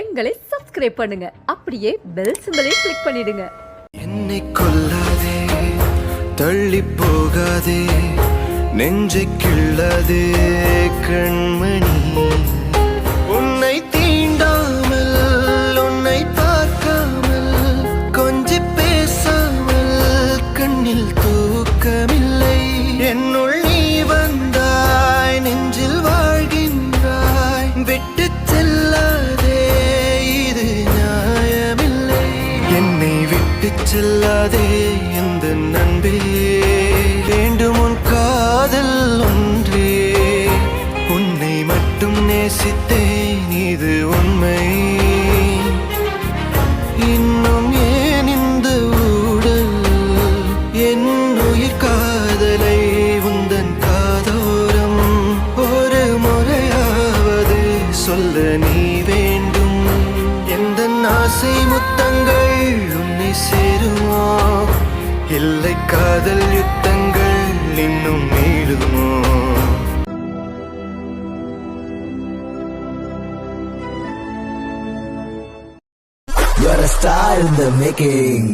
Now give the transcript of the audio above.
எங்களை சப்ஸ்கிரைப் பண்ணுங்க. அப்படியே பெல் சிம்பலையும் கிளிக் பண்ணிடுங்க. என்னை கொல்லாதே தள்ளி போகாதே நெஞ்சை கிள்ளாதே கண்மணி. உன்னை தீண்டாமல் உன்னை பார்க்காமல் கொஞ்சி பேசாமல் கண்ணில் தூக்கமில்லை. என்னுள் என்னை விட்டு செல்லாதே எந்த நண்பே. வேண்டும் உன் காதல் ஒன்றே. உன்னை மட்டும் நேசித்தேன் இது உண்மை. இன்னும் ஏன் இந்த ஊடல்? என் உயிர் காதலை உந்தன் காதோரம். ஒரு முறையாவது சொல்ல நீ வேண்டும். எந்த ஆசை முத்தங்கள் இல்லை காதல் யுத்தங்கள் இன்னும் நீளுமோ You're a star in the making.